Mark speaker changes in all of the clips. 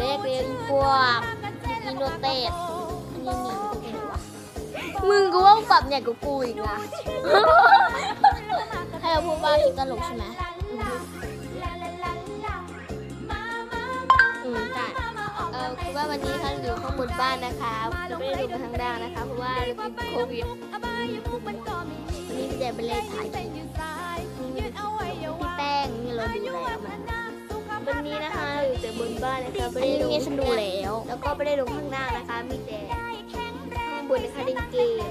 Speaker 1: เรียกเรียนพวกอินโนเตสอันนี้มีตัวไหนวะมึงกูว่าปรับเนี่ยกูกูอีกนะให้เราพูดว่าคลิปตลกใช่ไหมอืมใช่เออคือว่าวันนี้เขาอยู่ข้างบนบ้านนะคะเราไม่ได้ลงมาทางล่างนะคะ เพราะว่าเราติดโควิดวันนี้พี่แจไปเล่นถ่ายคลิปพี่แป้งนี่เราดูแล้วมันวันนี้นะคะเราอยู่แต่ บนบ้านนะคะไม่ได้ลงฉันดูแล้ว แล้วก็ไม่ได้ลงข้างล่างนะคะ มีแต่ข้างบนนะคะเล่นเกม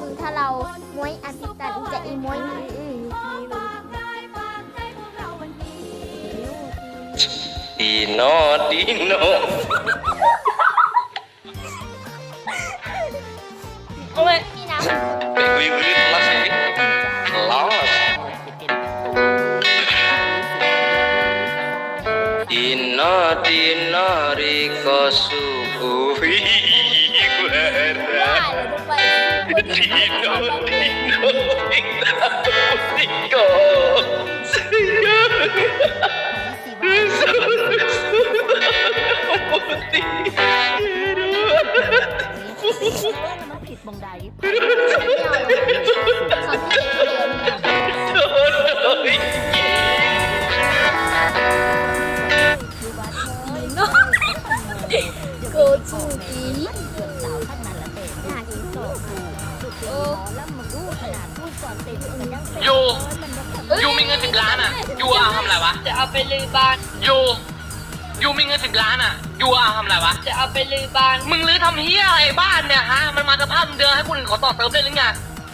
Speaker 1: มึงถ้าเราม้วยอาทิตย์ตันจะอีม้วยอืมอืม
Speaker 2: ดีโนดีโน
Speaker 1: โอ้ยมีน้
Speaker 2: ไริโกสุกุฮิกุเอ
Speaker 1: ยั
Speaker 3: ง
Speaker 1: เตะยู
Speaker 3: ยู
Speaker 4: มีเงินสิบล้านอะยูเอาทำอะไรวะ
Speaker 5: จะเอาไปลือบ้าน
Speaker 4: ยูยูมีเงินสิบล้านอะยูเอาทำอะไรวะ
Speaker 5: จะเอาไปลือบ้าน
Speaker 4: มึงรื้อทำเฮียอะไรบ้านเนี่ยฮะ มันมาสภาพเดิมให้คนอื่นขอต่อเติมได้หรือไง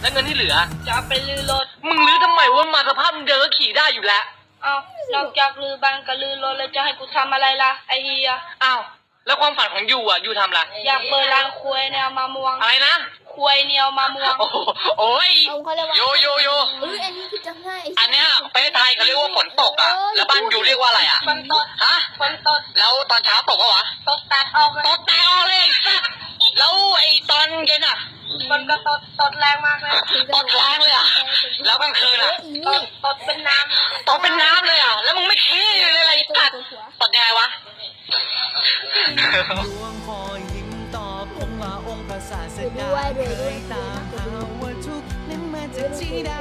Speaker 4: แล้วเงินที่เหลือ
Speaker 5: จะเอาไปลือรถ
Speaker 4: มึงรื้อทำไมวะมาสภาพเดิมก็ขี่ได้อยู่แล้ว
Speaker 5: เอานอกจากลือบ้านก็ลือรถแล้วจะให้กูทำอะไรล่ะไอเฮีย
Speaker 4: อ้าวแล้วความฝันของยูอะยูทำอะไร
Speaker 5: อยากเปิดร้านควยแนวมะม่วง
Speaker 4: อะไรนะ
Speaker 5: ควยแนวมะม่วง
Speaker 4: โอ้โหโอ้ย
Speaker 1: เอาเขาเรียกว่า
Speaker 4: โยโยโย
Speaker 1: เอ้ยอันนี้คือจำได้
Speaker 4: อันเนี้ยประเทศไทยเขาเรียกว่าฝนตกอะ แล้วบ้านยูเรียกว่าอะไรอะ
Speaker 5: ฝนตก
Speaker 4: ฮะ
Speaker 5: ฝนตก
Speaker 4: แล้วตอนเช้าตกปะวะ
Speaker 5: ตกตัดออกเลย
Speaker 4: ตกแต่ออกเลยไอ้สัสแล้วไอ้ตอนเย็นอะ
Speaker 5: ฝนก็ตกตกแรงมากเลย
Speaker 4: ตดแรงเลยอะ แล้วกลางคืนอะ
Speaker 5: ตกตกเป็นน้
Speaker 4: ตกเป็นน้ำเลยอะ แล้วมึงไม่ขี้เลยอะไรตัดตดยังไงวะ
Speaker 6: หลวงพ่อยิ้มตอบคงว่า องค์พระศาสดาเคยตามหาว่าทุกข์นั้นมาจากที่ใด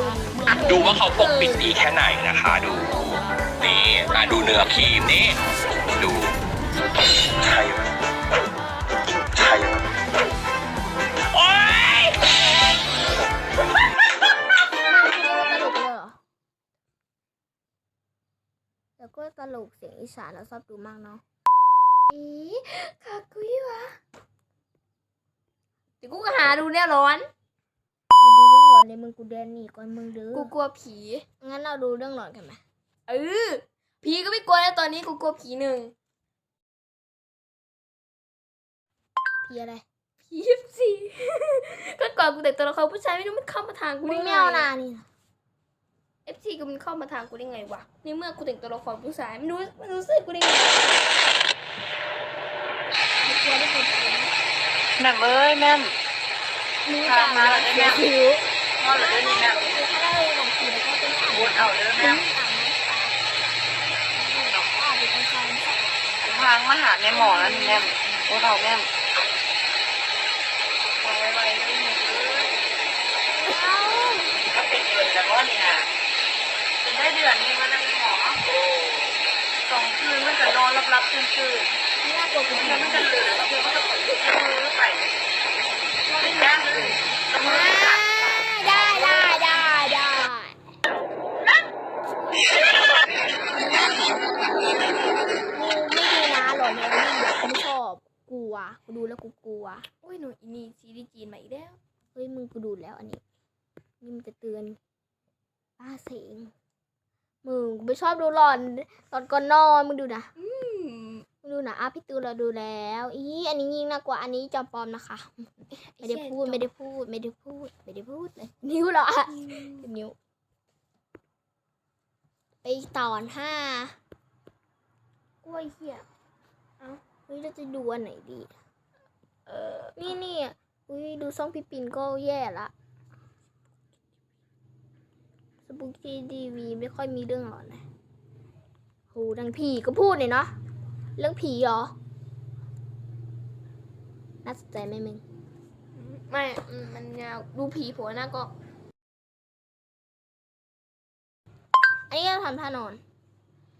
Speaker 6: ดูอะดูว่าเขา
Speaker 2: ปกปิดดีแค่ไหนนะคะ ดู นี่อะดูเนื้อครีมนี่ ดูใช่ไหมใช่ไหมโอ๊ย
Speaker 1: ตลกเลยเหรอแล้วก็ตลกเสียงอีสานเราชอบดูมากเนาะอีคากุยวะเดี๋ยวกูก็หาดูแน่ร้อนอย่าดู เรื่องหลอนเลยมึงกูเดินหนีก่อนมึงเด้อ
Speaker 7: กูกลัวผี
Speaker 1: งั้นเราดูเรื่องหลอนกันไหม
Speaker 7: เออผีก็ไม่กลัวแล้วตอนนี้กูกลัวผีหนึ่ง
Speaker 1: ผีอะไร
Speaker 7: ผีสิก็ก่อนกูแต่งตัวละครผู้ชายไม่รู้มันเข้ามาทางกู
Speaker 1: มึ
Speaker 7: ได้
Speaker 1: ง
Speaker 7: ไง
Speaker 1: ไม่เอานานี่นะ
Speaker 7: เอฟซีกูมันเข้ามาทางกูได้ไงวะในเมื่อกูแต่งตัวละครผู้ชายไม่รู้ไม่รู้สึกกูได้ไง
Speaker 1: ไม่กลัวได้ไง
Speaker 5: แม่เอ้ยแม่
Speaker 1: มึงจะ
Speaker 5: มาแล้วได้ไหม
Speaker 1: คิ้ว น
Speaker 5: อนหลับได้นี่แม่
Speaker 1: ถ้าได้ของผีแม่อ่าน
Speaker 5: บเอาเด้อแม่
Speaker 1: ผางๆ
Speaker 5: ทางมาหาแม่หมอแล้วนี่แม่โอ้เราแม่ไว้ไว้เลยหนูก็เป็นเดือนแล้วก็นี่นะเป็นได้เดือนนึงแล้วนะแม่หมอสองคืนมันก็นอนรับๆตื่นๆ
Speaker 1: ไม่น่ากลัวกู
Speaker 5: เพื่อนมันจะเหลือเพื่อนมันจะมือไปไม่ยากเลย
Speaker 1: ได้ได้ได้ได้กูไม่ นี่ยไม่ชอบกลัวกูดูแล้วกูกลัว
Speaker 7: โอ้ยหนูอีนี่ซีรีส์จีนมาอีกแล้ว
Speaker 1: เฮ้ยมึงกูดูแล้วอันนี้นี่มันจะเตือนป้าเสียงมึงกูไม่ชอบดูหลอนตอนก่อนนอนมึงดูนะ
Speaker 7: อืม
Speaker 1: ดูนะอะพี่ตูนเราดูแล้วอีอันนี้ยิ่งน่ากลัวอันนี้จอมปลอมนะคะ ไม่ได้พูดไม่ได้พูด ไม่ได้พูด ไม่ได้พูดเลยนิ้วเหรออะนิ้วไปตอนห้ากล้วยเหี้ย อ้าเฮ้ยเราจะดูอันไหนดี เออ นี่นี่อะอุ้ยดูซ่องพี่ปินก็แย่ละสปุกกี้ดีวีไม่ค่อยมีเรื่องหรอนนะโหดังผีก็พูดเลยเนาะ เรื่องผีเหรอ น่าสนใจไหมมึง
Speaker 7: ไม่อืมมันยาวดูผีผัวหน้าก็
Speaker 1: อันนี้เราทำท่านอน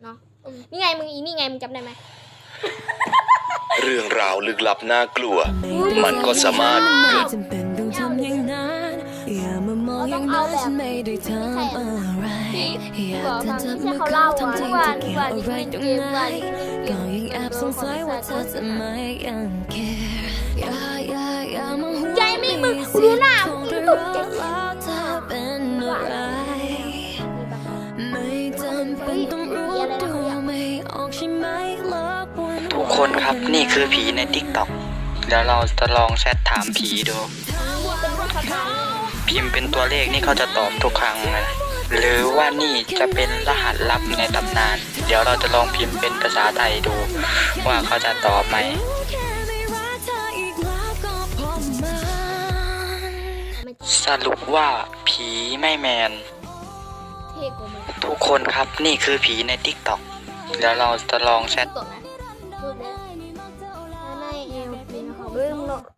Speaker 1: เนาะอืมนี่ไงมึงอีนี่ไงมึงจำได้ไหม
Speaker 8: เรื่องราวลึกลับน่ากลัว มันก็สามารถเกิด
Speaker 6: จำเป็นต้องทำอย่างนั้นอย่ามามองอย่างนั้นฉันไม่ได้ทำอะไรอยากเธอจับมือเขาทำจริงจะเกี่ยวอะไรตรงไหนก็ยังแอบสงสัยว่าเธอจะไม่ยังแคร์อย่าอย่าอย่ามาห่วง
Speaker 1: ใจไม่มึงกูรู้หน้ามึง
Speaker 6: ค
Speaker 1: กิ
Speaker 6: ง
Speaker 1: น
Speaker 6: ได้
Speaker 1: ตุก
Speaker 6: รั
Speaker 1: ใจ
Speaker 9: คนครับ นี่คือผีใน t ิ k t o k เดี๋ยวเราจะลองแชทถามผีดู พิมพ์เป็นตัวเลขนี่เขาจะตอบทุกครั้งเลยหรือว่านี่จะเป็นรหัสลับในตำนาน เดี๋ยวเราจะลองพิมพ์เป็นภาษาไทยดู ว่าเขาจะตอบไหมสรุปว่าผีไม่แมน
Speaker 1: ทุก
Speaker 9: คนครับนี่คือผีใน t ิ k t o k เดี๋ยวเราจะลองแชท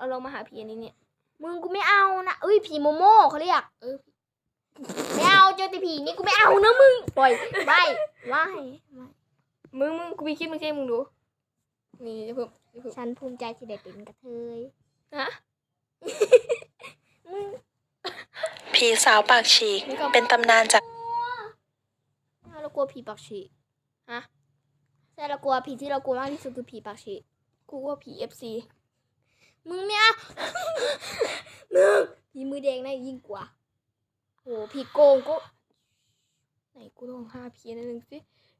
Speaker 1: เอา
Speaker 7: ลองมาหาผีอันนี้เนี่ย
Speaker 1: มึงกูไม่เอานะเอ้ยผีโมโม่เขาเรียกเออไม่เอาเจอแต่ผีนี่กูไม่เอานะมึงปล่อยไม่ไม่
Speaker 7: มึงมึงกูมีคลิปมึงใช่มึงดูนี่จะเพิ่มจะเพิ่ม
Speaker 1: ฉันภูมิใจที่ได้เป็นกระเทย
Speaker 7: ฮะ
Speaker 10: ผีสาวปากฉีกเป็นตำนานจาก
Speaker 1: เรากลัวผีปากฉีก
Speaker 7: ฮะ
Speaker 1: ใช่เรากลัวผีที่เรากลัวมากที่สุดคือผีปากฉีก
Speaker 7: กูว่าผีเอฟซี
Speaker 1: มึงไม่เอา มึงผีมือแดงน่ายิ่งกว่าโหผีโกงก็
Speaker 7: ไหนกูลองหาผีอันหนึงสิ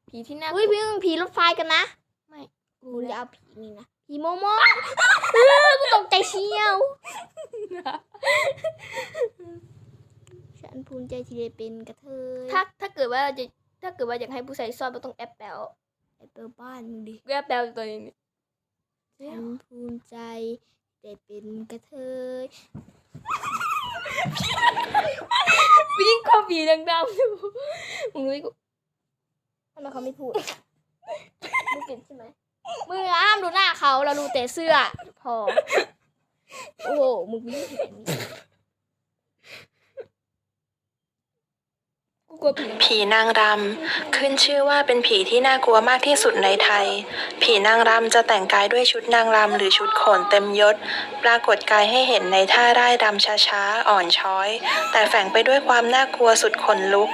Speaker 7: ผีที่น่า
Speaker 1: เฮ้ยพี่มึงผีรถไฟกันนะ
Speaker 7: ไม่
Speaker 1: มึงอย่าเอาผีนี่นะผีโมโม่เออกูตกใจเชียวฉันภูมิใจที่ได้เป็นกระเทย
Speaker 7: ถ้าถ้าเกิดว่าจะถ้าเกิดว่าอยากให้ผู้ชายซ่อนก็ต้องแอปแปล
Speaker 1: ไอ้เปิดบ้านมึงดิ
Speaker 7: แอปแปลตัวนี้นี่
Speaker 1: ฉันภูมิใจ ได้เป็นกระเทย
Speaker 7: กูยิ่งกว่าผีดังๆอยู่มึงรู้ไหมกู
Speaker 1: ทำไมเขาไม่พูดมึงเก่งใช่ไหมมึงห้ามดูหน้าเขาเราดูแต่เสื้อ พอ โอ้โหมึงไม่เห็น
Speaker 7: กูกลัว ผี
Speaker 10: ผีนางรำ ขึ้นชื่อว่าเป็นผีที่น่ากลัวมากที่สุดในไทย ผีนางรำจะแต่งกายด้วยชุดนางรำหรือชุดโขนเต็มยศ ปรากฏกายให้เห็นในท่าร่ายรำช้าๆ อ่อนช้อย แต่แฝงไปด้วยความน่ากลัวสุดขนลุก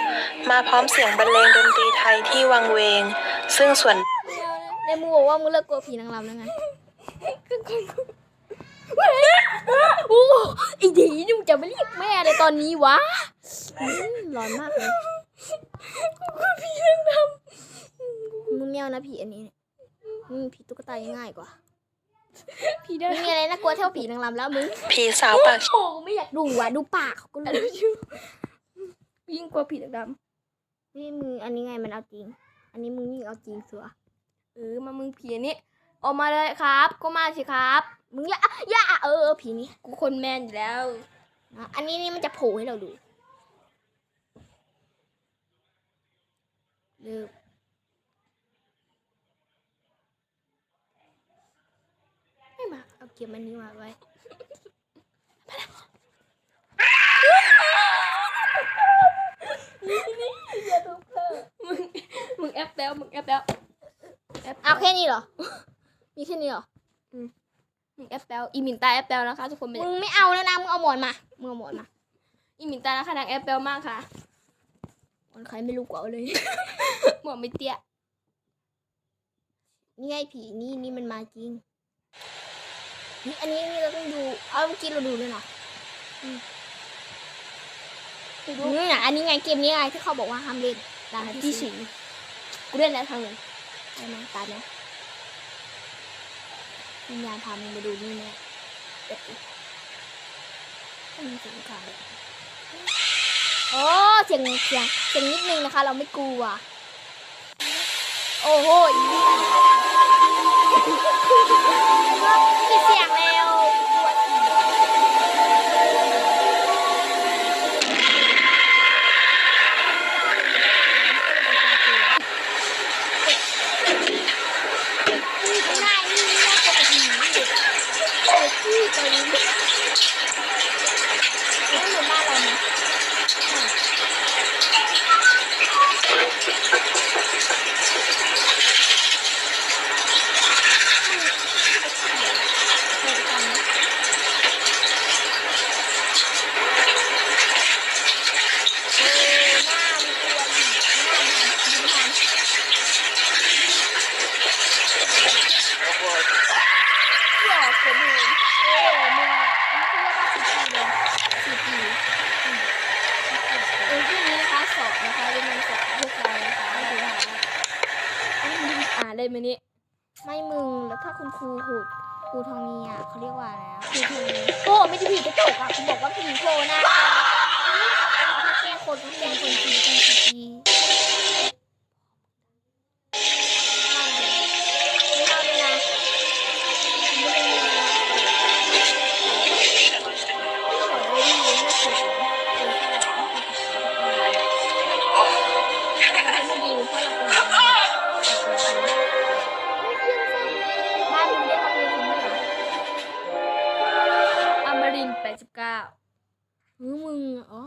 Speaker 10: มาพร้อมเสียงบรรเลงดนตรีไทยที่วังเวง ซึ่งส่วน
Speaker 1: ในมูบอกว่ามึงเลิกกลัวผีนางรำแล้วไง โอ้โหไอ้ดีนี่มึงจะไม่เรียกแม่เลยตอนนี้วะอืมร้อนมากเลยผีนางรำมึงไม่เอานะผีอันนี้เนี่ยอืมผีตุ๊กตายังง่ายกว่า
Speaker 7: ผีได้
Speaker 1: มึงมีอะไรน่ากลัวเท่าผีนางรำแล้วมึง
Speaker 10: ผีสาวปาก
Speaker 1: โอ้ไม่อยากดูว่ะดูปากเขาก็รู้
Speaker 7: ยิ่งกว่าผีดำ
Speaker 1: นี่มึงอันนี้ไงมันเอาจริง อันนี้มึงยิ่งเอาจริงเสือ
Speaker 7: ๆเออมามึงผีอันนี้ออกมาเลยครับ ก็มาสิครับ
Speaker 1: มึงอย่าอย่าเออเออผีนี้
Speaker 7: กูคนแมนอยู่แล้ว
Speaker 1: นะอันนี้นี่มันจะโผล่ให้เราดูเลิกไม่มาเอาเก็บมันนี้มาไว้
Speaker 7: มึงมึงแอปแล้วมึงแอปแล้ว แอป
Speaker 1: เอาแค่นี้เหรอ มีแค่นี้เหรอ
Speaker 7: มึง แอปแล้วอีมินตาแอปแล้วนะคะทุกคนมึ
Speaker 1: งไม่เอาแล้วนะมึงเอาหมอนมามึงเอาหมอนมา
Speaker 7: อีมินตานะคะนางแอปแล้วมากค่ะ
Speaker 1: หมอนใครไม่รู้กว่าเลย
Speaker 7: หมวกไม่เตี้ย
Speaker 1: นี่ไงผีนี่นี่มันมาจริงนี่อันนี้นี่เราต้องดูเอาเมื่อกี้เราดูเลยนะ
Speaker 7: ไปดู
Speaker 1: อืมอะอันนี้ไงเกมนี้ไงที่เขาบอกว่าห้ามเล่นตาม
Speaker 7: ที่
Speaker 1: ที่
Speaker 7: สิ
Speaker 1: สิ
Speaker 7: งกูเล่นแล้วทางหนึ่ง
Speaker 1: ใช่ไหมตามนะ วิญญาณพามึงมาดูนี่เนี่ยเด็ดดิให้มีเสียงขางโอ้เสียงเสียงเสียงนิดนึงนะคะ เราไม่กลัว โอ้โหอีก ได้ไหมนี่ไม่มึงแล้วถ้าคุณครูหูดครูทองนี้อะเขาเรียกว่าอะไรอะครูทองนี้โอ้ไม่ใช่ผีกระจกอะคุณบอกว่าผีโผล่หน้าถ้าแกล้งคนก็แกล้งคนผีคนผี สิบเก้ามือมึงอ๋อ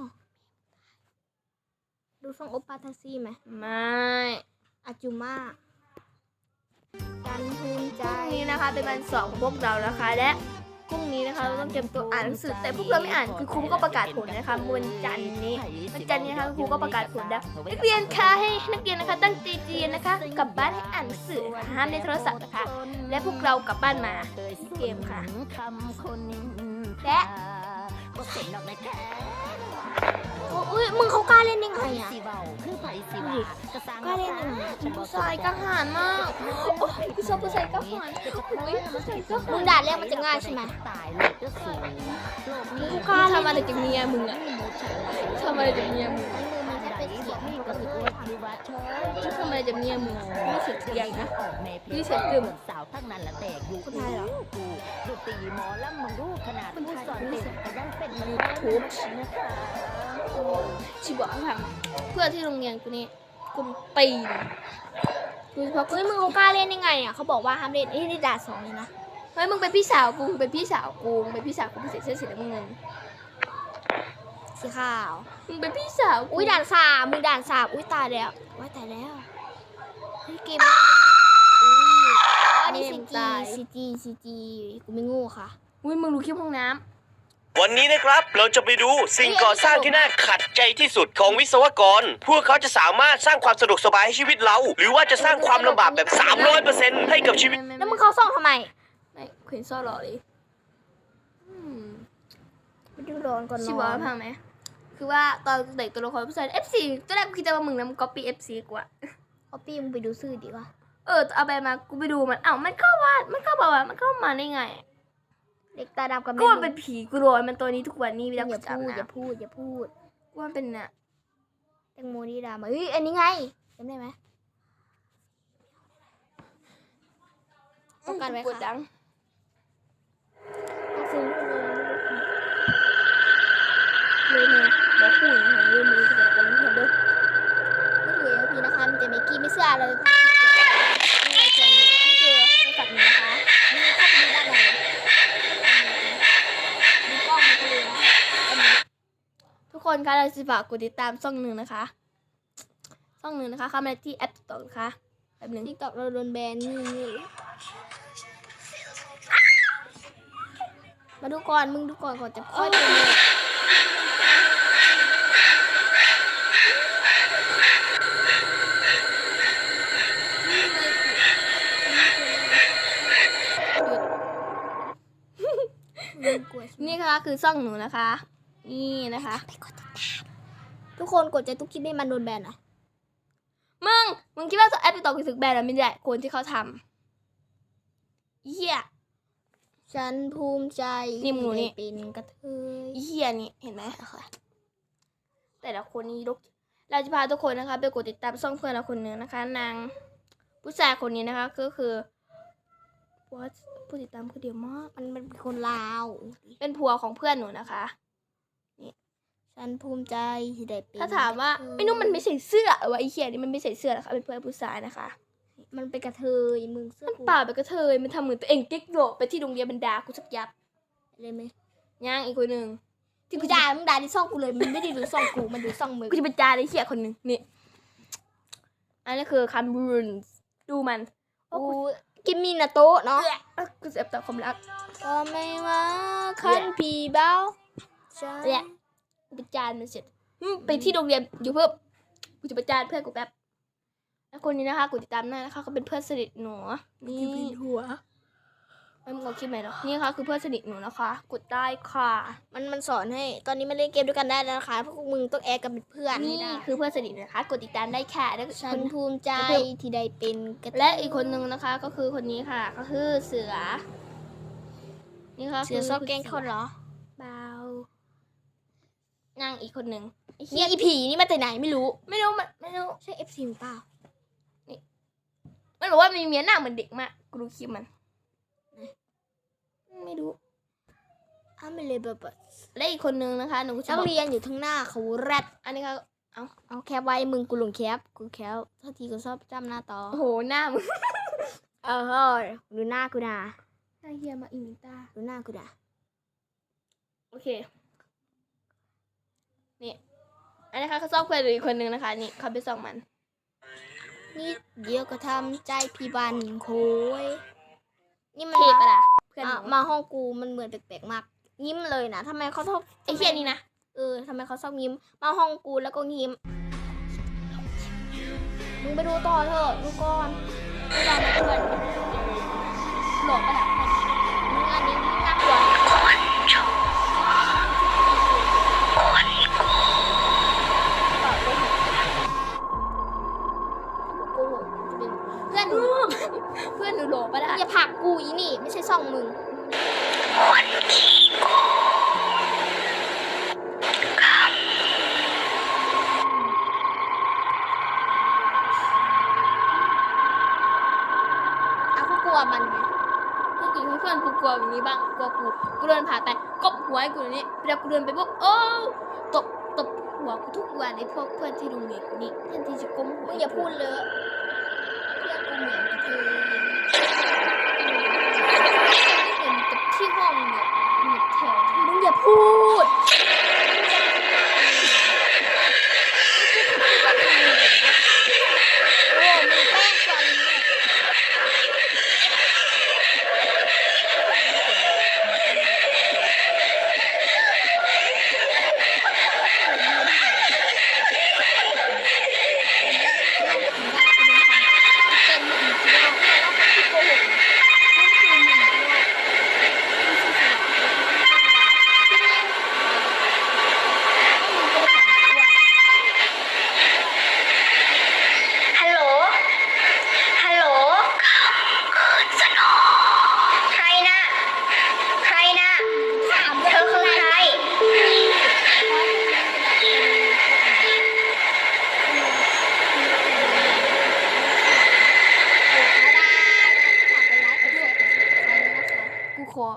Speaker 1: ดูฟังโอปาทาซี่ไหม
Speaker 7: ไม่
Speaker 1: อาจูมากันภูมิใจ
Speaker 7: พรุ่งนี้นะคะเป็นวันสอบของพวกเรานะคะ และพรุ่งนี้นะคะเราต้องเตรียมตัวอ่านหนังสือแต่พวกเราไม่อ่านคือครูก็ประกาศผลนะคะวันจันทร์นี้วันจันทร์นี้นะคะครูก็ประกาศผลแล้วนักเรียนคะให้นักเรียนนะคะ ตั้งใจเรียนนะคะกลับบ้านให้อ่านหนังสือนะคะห้ามในโทรศัพท์นะคะ และพวกเรากลับบ้านมาเกมค่ะและ
Speaker 1: อุ้ยมึงเขากล้าเล่นยังไงอะ
Speaker 7: ก็เล่นผู้ชายกล้าหาญมากโอ้ยกูชอบผู้ชายกล้าหาญโอ้ยผู้ชายกล้า
Speaker 1: มึ
Speaker 7: หางญ
Speaker 1: ด่าเรื่องมันจะง่ายใช่ไหม
Speaker 7: มึงกล้าทำอะไรจากเมียมึงอะทำอะไรจากเมียมึง ทำอะไรจากเมียมึงไม่เสียเสียงนะนี่เสียงกึ่ม
Speaker 2: สาวทั้งนั้นละแตกอยู่
Speaker 1: คนไทยเหรอ
Speaker 2: ดูตีหมอแล้วมึงรู้ขนาดผู้สอนเด็กก็ยังเป็นมัน
Speaker 7: ทุบชิบอกให้ฟังเพื่อนที่โรงเรียนกูนี่กูปีนกูเฉพาะกู
Speaker 1: เฮ้ยมึงเขากล้าเล่นยังไงอะเขาบอกว่าห้ามเล่นเอ้ยนี่ด่าสองเลยนะ
Speaker 7: เฮ้ยมึงเป็นพี่สาวกูมึงเป็นพี่สาวกูมึงเป็นพี่สาวกูมึงใส่เสื้อสีน้ำเงิน
Speaker 1: สีขาว
Speaker 7: มึงเป็นพี่สาวกู
Speaker 1: อุ้ยด่านสามมึงด่านสามอุ้ยตายแล้วว้ายตายแล้วเฮ้ยเกมนี้อุ้ยอันนี้ซีจีซีจีซีจีกูไม่โงูค่ะ
Speaker 7: อุ้ยมึงรู้คลิปห้องน้
Speaker 11: วันนี้นะครับเราจะไปดูสิ่งก่อสร้างที่น่าขัดใจที่สุดของวิศวกร พวกเขาจะสามารถสร้างความสะดวกสบายให้ชีวิตเรา หรือว่าจะสร้างความลำบากแบบ 300%ให้กับชีวิตำ
Speaker 1: แล้วมึงเข้าซ่องทำไม
Speaker 7: ไม่เขียนซ่อหล่อเลยอืม
Speaker 1: ไปดูร้อนก่อน
Speaker 7: ชิ
Speaker 1: น
Speaker 7: บอก
Speaker 1: อ
Speaker 7: ให้
Speaker 1: น
Speaker 7: ฟังไหม คือว่าตอนเด็กตัวละครผู้ชาย F4 ตอนแรกกูคิดว่ามึงนะมึงก๊อปปี้ F4 กว่า
Speaker 1: เอาปี้มึงไปดูซื่อดีกว่า
Speaker 7: เออเอาไปมา กูไปดูมันอ้าวมันเข้าวาดมันเข้าบอกว่ามันเข้ามาได้ไง
Speaker 1: เด็กตาดำกับ
Speaker 7: ก็มันเป็นผีกูโดนมันตัวนี้ทุกวันนี้เว
Speaker 1: อ
Speaker 7: ลา
Speaker 1: ย่า
Speaker 7: กูจับ
Speaker 1: พูด
Speaker 7: นะ
Speaker 1: อย่าพูดอย่าพูด
Speaker 7: กูว่ามันเป็นน่ะ
Speaker 1: แตงโมนี่ดามาเฮ้ยอันนี้ไงจำได้ไหม ต้องการไว้
Speaker 7: ปวด
Speaker 1: ค่ะ
Speaker 7: จัง
Speaker 1: ต้องซื้อเลย
Speaker 7: เลยเนี่ย ก
Speaker 1: กี้ไม่เสื้ออะไรเลยนี่ไงเจนนี่คือโทรศัพท์หนูนะคะนี่เข้าไปดูด้านในดูกล้องมันก็เลยนะอันนี้
Speaker 7: ทุกคนคะเราจะฝากกดติดตามช่องหนึ่งนะคะ ช่องหนึ่งนะคะเข้ามาที่แอปต่อนะคะแป๊บหนึง
Speaker 1: ทิกตอกเราโดนแบนนี่นี่มาดูก่อนมึงดูก่อนก่อนจะค่อยเป็นเลย
Speaker 7: ค่ะคือช่องหนูนะคะ นี่นะคะ
Speaker 1: ไปกดติดตามทุกคนกดใจทุกคลิปให้มันโดนแบนหน่อย
Speaker 7: มึง มึงคิดว่าแอปติดต่อคือถึงแบรนด์อะไรไม่ได้คนที่เขาทำเหี้ย
Speaker 1: ฉันภูมิใจ
Speaker 7: นี่มึงดูนี่
Speaker 1: ที่ได้เป็นกระเทย
Speaker 7: อีเฮียนี่เห็นไหมแต่ละคนนี่ลกเราจะพาทุกคนนะคะ ไปกดติดตามช่องเพื่อนเราคนหนึ่งนะคะ นางผู้ชายคนนี้นะคะ ก็คือ ว่าผู้ติดตามคือเดียวมาก
Speaker 1: มันเป็นคนลาว
Speaker 7: เป็นผัวของเพื่อนหนูนะคะ
Speaker 1: ฉันภูมิใจที่ได้เป็น
Speaker 7: ถ้าถามว่า
Speaker 1: กระเทย
Speaker 7: ไอ้นุ่มมันไม่ใส่เสื้อวะไอ้เฮียนี่มันไม่ใส่เสื้อนะคะเป็นเพื่อนผู้ชายนะคะ
Speaker 1: มันเป็นกระเทยมึงเสื้อ
Speaker 7: มัน
Speaker 1: กู
Speaker 7: เปล่าไปกระเทยมันทำเหมือนตัวเองเก๊กโดดไปที่โรงเรียนบรรดากูสักยับ
Speaker 1: เลยไหม
Speaker 7: ย่างอีกคนหนึ่ง
Speaker 1: ที่กูด่ามึงด่าในซ่องกูเลยมันไม่ได้ดูซ่องกูมันดูซ่องมึง
Speaker 7: กูจะเป็นจาไอ้เฮียคนหนึ่งนี่อันนี้คือคัมบูนดูมันโอ้
Speaker 1: กู
Speaker 7: กู
Speaker 1: กิมมินาโตะเนาะ
Speaker 7: เอ้ยกูเจ็บแต่ความรัก
Speaker 1: ก็ไม่ว่าคันผีเบาใช่
Speaker 7: เนี่ยกูประจานมันเสร็จอืมไปที่โรงเรียนอยู่เพิ่มกูจะประจานเพื่อนกูแป๊บแล้วคนนี้นะคะกูติดตามได้นะคะเขาเป็นเพื่อนสนิทหนูนี่หัว ไม่มึงเอาคลิปไหนหรอนี่ค่ะคือเพื่อนสนิทหนูนะคะ กดได้ค่ะ
Speaker 1: มันมันสอนให้ ตอนนี้มันเล่นเกมด้วยกันได้แล้วนะคะพวกมึงต้องแอร์กันเป็นเพื่อน
Speaker 7: นี่
Speaker 1: ให้ได้
Speaker 7: คือเพื่อนสนิทนะคะ กดติดตามได้ค่ะแล้ว
Speaker 1: ฉั
Speaker 7: คนน
Speaker 1: ภูมิใจที่ได้เป็นกระเทย
Speaker 7: และอีกคนนึงนะคะ ก็คือคนนี้ค่ะ ก็คือเสือ นี่ค่ะ
Speaker 1: เสือซอกแกงคนเหรอ
Speaker 7: เบานั่งอีกคนหนึ่งไอ้เหี้
Speaker 1: นี่
Speaker 7: ย
Speaker 1: อีผีนี่มาแต่ไหนไม่รู้
Speaker 7: ไม่รู้มันไม่รู้
Speaker 1: ใช่เอฟซีเปล่า
Speaker 7: มันบอกว่ามีเมียหน้าเหมือนเด็กมากกูดูคลิปมัน ไม่รู้
Speaker 1: อ้าวไม่เลยแบบแบบ
Speaker 7: และอีกคนนึงนะคะหนูจะ
Speaker 1: นัก
Speaker 7: บอก
Speaker 1: เรียนอยู่ทั้างหน้าเขาแรด
Speaker 7: อันนี้ค่ะ
Speaker 1: เอาแคปไว้มึงกูลงแคปกูแคปเท่าทีกูชอบจำหน้าต่อ
Speaker 7: โอ้โหหน้ามึง
Speaker 1: เออเฮ้ยดูหน้ากูด่า
Speaker 7: หน้าเฮียมาอีมิตา
Speaker 1: ดูหน้ากูด่า
Speaker 7: โอเคนี่อันนี้ค่ะเขาชอบเพื่อนหรืออีกคนนึงนะคะ นี่เขาไปส่องมัน
Speaker 1: นี่เดี๋ยวก็ทำใจพี่บันโคยนี่มัน
Speaker 7: เทปะล่ะ เพื่อนห
Speaker 1: มา
Speaker 7: นู
Speaker 1: มาห้องกูมันเหมือนแปลกๆมาก ยิ้มเลยนะทำไมเขาชอบ
Speaker 7: ไอ้เฮียนี่นะ
Speaker 1: เออทำไมเขาชอบยิ้ม มาห้องกูแล้วก็ยิ้มมึงไปดูต่อเถอะดูก่อนดูก่อนนะเพื่อน
Speaker 7: หลอกปะล่ะ เป็นเพื่อนหนูเพื่อนหนูหลอกปะล่ะ
Speaker 1: อย่าผลักกูอีนี่ ไม่ใช่ซ่องมึงเอาก็กลัวมันไง
Speaker 7: กูกินให้เพื่อนกูกลัวแบบนี้บ้างกลัวกูกูเดินผ่านไปกบหัวให้กูอย่างนี้เวลากูเดินไปปุ๊บโอ้ตบตบหัวกูทุกวันไอ้พวกเพื่อนที่โรงเรียนกูนี่เพื่อนที่จะก้มหัว
Speaker 1: มึงอย่าพูดเลอ Yeah.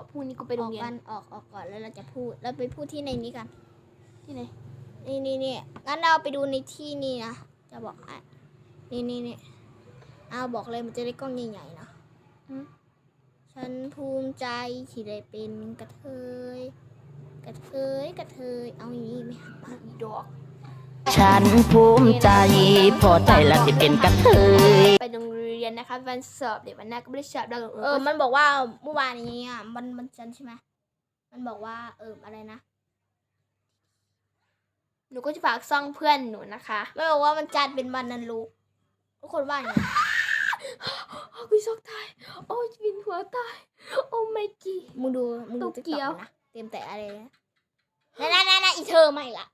Speaker 1: พ
Speaker 7: รุ่ง
Speaker 12: นี้
Speaker 7: กูไป
Speaker 1: อ
Speaker 7: โร
Speaker 1: องก
Speaker 7: เรีย
Speaker 1: กันนออกออกก่อนแล้วเราจะพูดเราไปพูดที่ในนี้กัน
Speaker 7: ที่ไหน
Speaker 1: นี่นี่นี่งั้นเราไปดูในที่นี่นะ จะบอกให้นี่นี่นี่เอาบอกเลยมันจะได้กล้องใหญ่ๆนะ
Speaker 7: อืม
Speaker 1: ฉันภูมิใจที่ได้เป็นกระเทย กระเทย กระเทย เอาอย่างนี้ไหมครับ
Speaker 7: อีดอก
Speaker 2: ฉันภูมิใจพอใจและที่เป็นกระเทย
Speaker 7: ไปโรงเรียนนะคะวันสอบเดี๋ยววันหน้าก็ไม่ได้สอบแล้ว
Speaker 1: เออมันบอกว่าเมื่อวานนี้อะมันมันจันใช่ไหมมันบอกว่าเอออะไรนะ
Speaker 7: หนูก็จะฝากซ่องเพื่อนหนูนะคะ
Speaker 1: ไม่บอกว่ามันจันเป็นวันนันลูกทุกคนว่าไง
Speaker 7: โอ้กูช็อกตายโอ้ยวินหัวตายโอ้ไม่กี
Speaker 1: มึงดูมึงดู
Speaker 7: ตก
Speaker 1: ติ๊ก
Speaker 7: เกี่
Speaker 1: ต็
Speaker 7: ยว
Speaker 1: อกนะเตรียมแต่อะไรนะนั่นนั่นนั่นอีเธอไม่ละ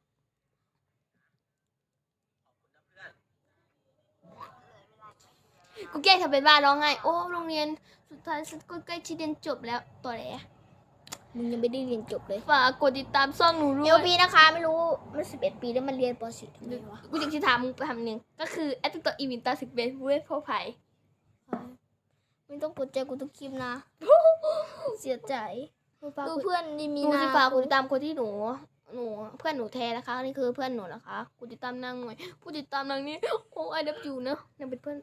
Speaker 7: กูแกล้งทำเป็นบ้าร้องไห้โอ้โรงเรียนสุดท้ายฉันก็ใกล้ชิดเรียนจบแล้วตัวแหล
Speaker 1: มึงยังไม่ได้เรียนจบเลย
Speaker 7: ฝากกดติดตามช่องหนูด้
Speaker 1: เอ
Speaker 7: ว
Speaker 1: ล
Speaker 7: ย
Speaker 1: พีนะคะ ไม่รู้มันสิบเอ็ดปีแล้วมันเรียนป .4 ทำไมวะ
Speaker 7: กูจะถามมึงไปทำหนึ่งก็คือแอปติกตออีวินตาสิบเบสเวทพ่อไผ่
Speaker 1: ไม่ต้องกดใจกูทุกคลิปนะ เสียใจดูเพื่อนดี
Speaker 7: ห
Speaker 1: มี
Speaker 7: นู
Speaker 1: นา
Speaker 7: จะฝากกดติดตามคนที่หนูหนูเพื่อนหนูแท้นะคะนี่คือเพื่อนหนูนะคะกูติดตามนางหน่อยผู้ติดตามนางนี่โอ้ไอเดบอยู่นะนางเป็นเพื่อน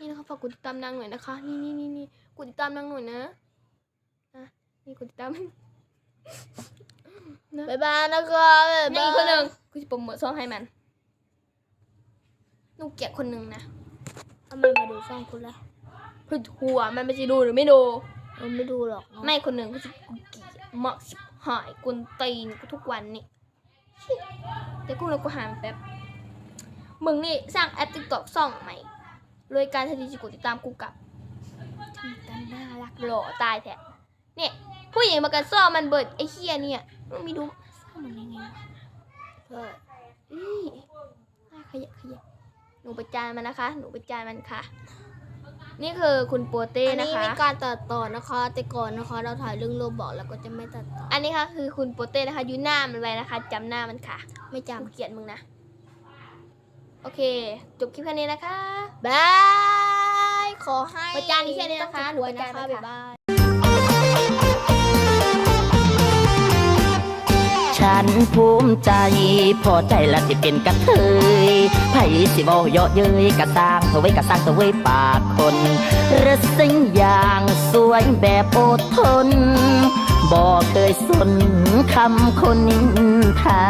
Speaker 7: นี่นะคะฝากกดติดตามนางหน่อยนะคะ นี่นี่นี่นี่กดติดตามนางหน่อยนะนะนี่กดติดตาม
Speaker 1: บ๊ายบายนะคะบ๊าย
Speaker 7: นี่
Speaker 1: บาย
Speaker 7: อีกคนหนึ่งกูจะโปรโมทช่องให้มันหนูเกลียดคนหนึ่งนะ
Speaker 1: ทำไมมาดูช่องคุณล่ะ
Speaker 7: เพื่อหัวมันไม่จะดูหรือไม่ดู
Speaker 1: เออไม่ดูหรอกเนอะ
Speaker 7: ไม่คนหนึ่งก็จะกูเกลียดมากชิบหายกวนตีนกูทุกวันนี่แต่กูเราก็หามนแป๊บ มึงนี่สร้างแอปติ๊กต็อกซ่องใหม่ โดยการทันทีจะกดติดตามกูกลับทำกันน่ารักหล่อตายแท้เนี่ยผู้หญิงมากันซ่อมันเบิดไอ้เฮียเนี่ยมันมีดูซ่อมันยังไงวะ
Speaker 1: เออ
Speaker 7: อีน่าขยะขยะหนูประจานมันนะคะ หนูประจานมันค่ะ นี่คือคุณโปเต้
Speaker 1: อัน
Speaker 7: นะ
Speaker 1: นี้
Speaker 7: คะ
Speaker 1: มีการตัดต่อนะคะ แต่ก่อนนะคะ เราถ่ายเรื่องโรบอกแล้วก็จะไม่ตัดต่อ
Speaker 7: อันนี้ค่ะคือคุณโปเต้นะคะอยูหน้ามันไว้นะคะจำหน้ามันค่ะ
Speaker 1: ไม่จ
Speaker 7: กูเกลียดมึงนะ โอเค จบคลิปแค่นี้นะคะำ
Speaker 1: บายขอให้
Speaker 7: ประจานนี้แค่นี้นะคะหนู
Speaker 1: หนู
Speaker 7: ประจา
Speaker 1: นะ
Speaker 7: น
Speaker 1: คะ
Speaker 7: นะคะ
Speaker 1: บ๊ายบาย
Speaker 2: ฉันภูมิใจ พอใจละที่เป็นกระเทยไผสิบเยาะเย้ยกระสร้างเธอไว้กระสร้างเธอไว้ปากคนระสิ่งอย่างสวยแบบอดทนบ่เคยสนคำคนนินทา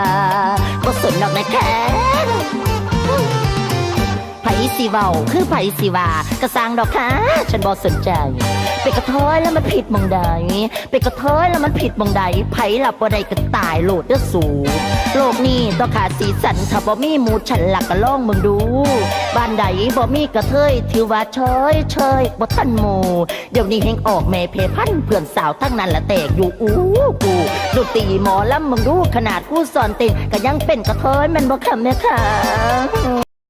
Speaker 2: ก็สนดอกนะแค่ ไผ สิเว้าคือไผสิว่ากระสร้างดอกค่ะฉันบ่สนใจเป็นกระเทยแล้วมันผิดมองใดเป็นกระเทยแล้วมันผิดมองใดไผหลับบ่ได้ก็ตายโลดเด้อสูโลกนี้ต้องขาดสีสันถ้าบ่มีหมูฉันหลักก็ลองมึงดู บ้านใดบ่มีกระเทยถือว่าเชยเชยบ่ทันหมูเดี๋ยวนี้แฮงออกแม่เพพันเพื่อนสาวทั้งนั้นละแตกอยู่อู้กูดูตีหมอลำมึงดูขนาดกูสอนเต้นก็ยังเป็นกระเทยมันบ่คำแม่ค่ะ